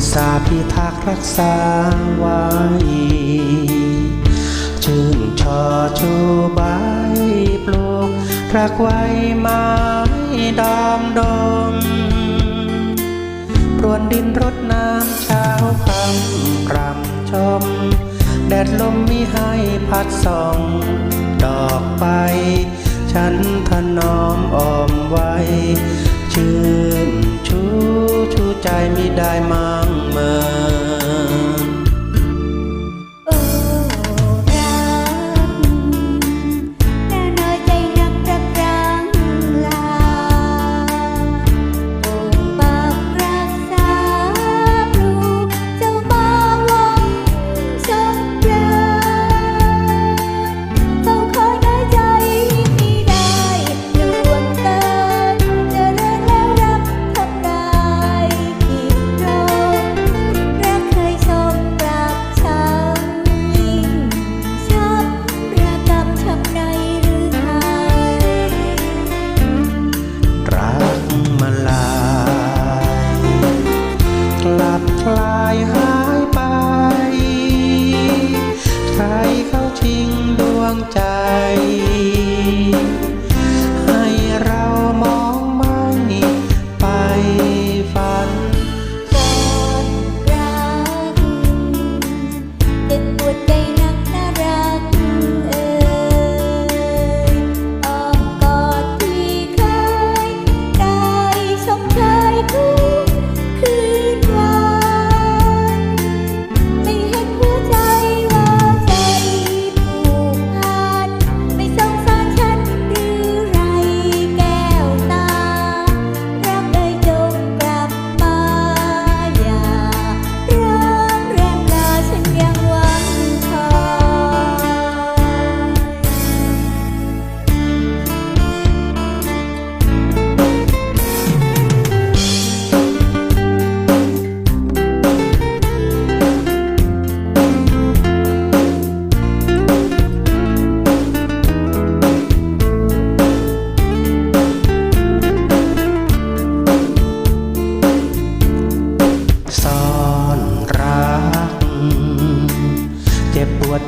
ที่ทักรักษาไว้ ชื่นชอชูใบปลูกรักไว้ไม้ดอมดมรวนดินรดน้ำเช้าคำรำชม แดดลมมีให้พัดส่องดอกไป ฉันถนอมออมไว้ ชื่นชูชูใจมิได้มั่ง ใจ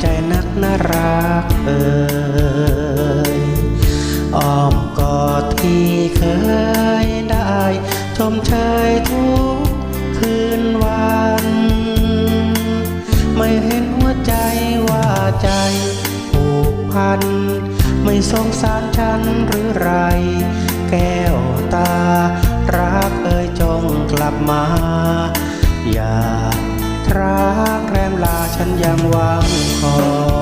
ใจนักน่ารักเอ่ยอ้อมกอดที่เคยได้ ชมเชยทุกคืนวัน ไม่เห็นหัวใจว่าใจผูกพัน ไม่สงสารฉันหรือไร แก้วตารักเอ่ยจงกลับมา ฉันยังหวังคอ